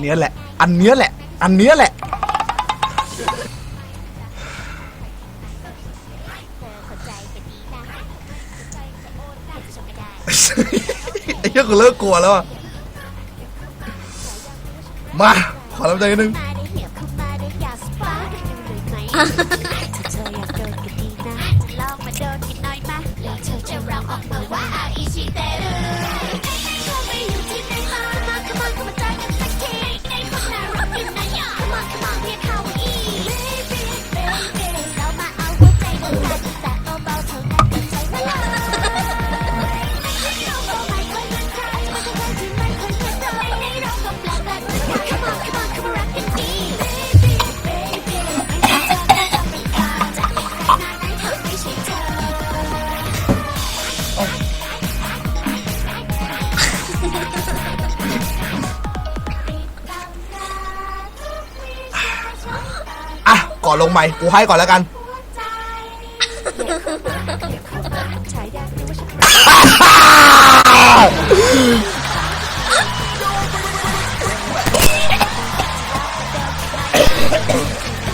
เนี้ยแหละ อันเนี้ยแหละ อันเนี้ยแหละ ไอ้เหี้ยกูเลิกกลัวแล้วอะมา ขอรับใจนิดนึงอะก่ อนลงใหม่กูให้ก่อนแล้วกัน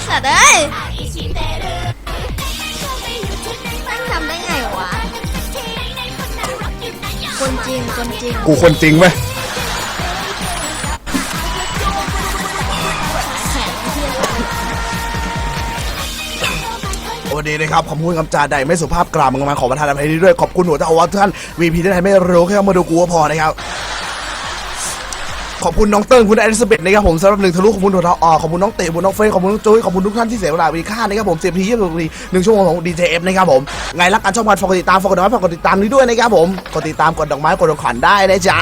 สัตว์เอ้ยแม่งทำได้ไงวะ คนจริง คนจริง กูคนจริงไหม โอ้ดีนะครับขอบคุณคำจาใดไม่สุภาพกราบมังมาขอประทานอภัยด้วยขอบคุณหัวเจ้าอาวาท่านวีพีที่ไหนไม่รู้แค่มาดูกูก็พอนะครับขอบคุณน้องเติ้งคุณอลิซาเบธนะครับผมสำหรับหนึ่งทะลุขอบคุณหัวเท้าอ่อขอบคุณน้องเต๋ขอบคุณน้องเฟยขอบคุณน้องจุ้ยขอบคุณทุกท่านที่เสียเวลาวีค่านะครับผมเสียพีเยี่สิบนาทีหนึ่งชั่วโมงของดีเจเอฟนะครับผมไงรักกันช่องวันฝากกดติดตามฝากกดดอกไม้ฝากกดติดตามนี้ด้วยนะครับผมกดติดตามกดดอกไม้กดดอกขันได้นะจ๊ะ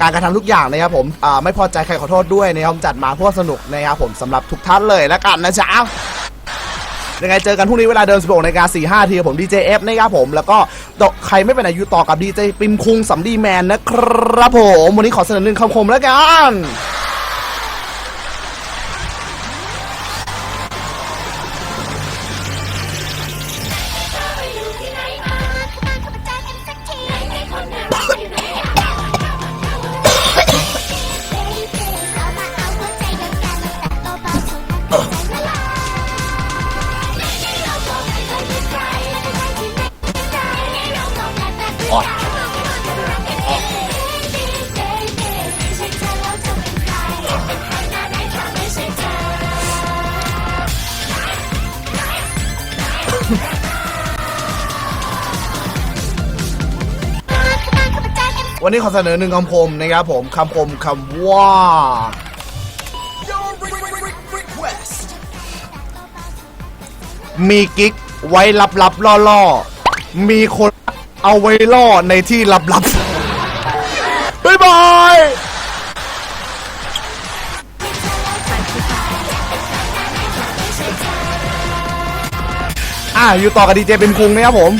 การกระทำทุกอย่างนะครับผมไม่พอใจใครขอโทษด้วยนะครับจัดมาเพื่อสนุกนะครับผมสำหรับทุกท่านเลยแล้วกันนะจ๊ะ ยังไงเจอกันพรุ่งนี้เวลาเดิม 16นาฬิกา45ทีกับผมดีเจเอฟนะครับผม แล้วก็ใครไม่เป็นอายุต่อกับดีเจปิมคุงสำดีแมนนะครับผม วันนี้ขอเสนอหนึ่งคำคมแล้วกัน วันนี้ขอเสนอหนึ่งคำคมนะครับผมคำคมคำว่า มีกิ๊กไว้ลับลับล่อล่อๆ มีคน เอาไว้ล่อในที่ลับลับๆบ๊ายบายอะอยู่ต่อกับดีเจเป็นคุงนะครับผม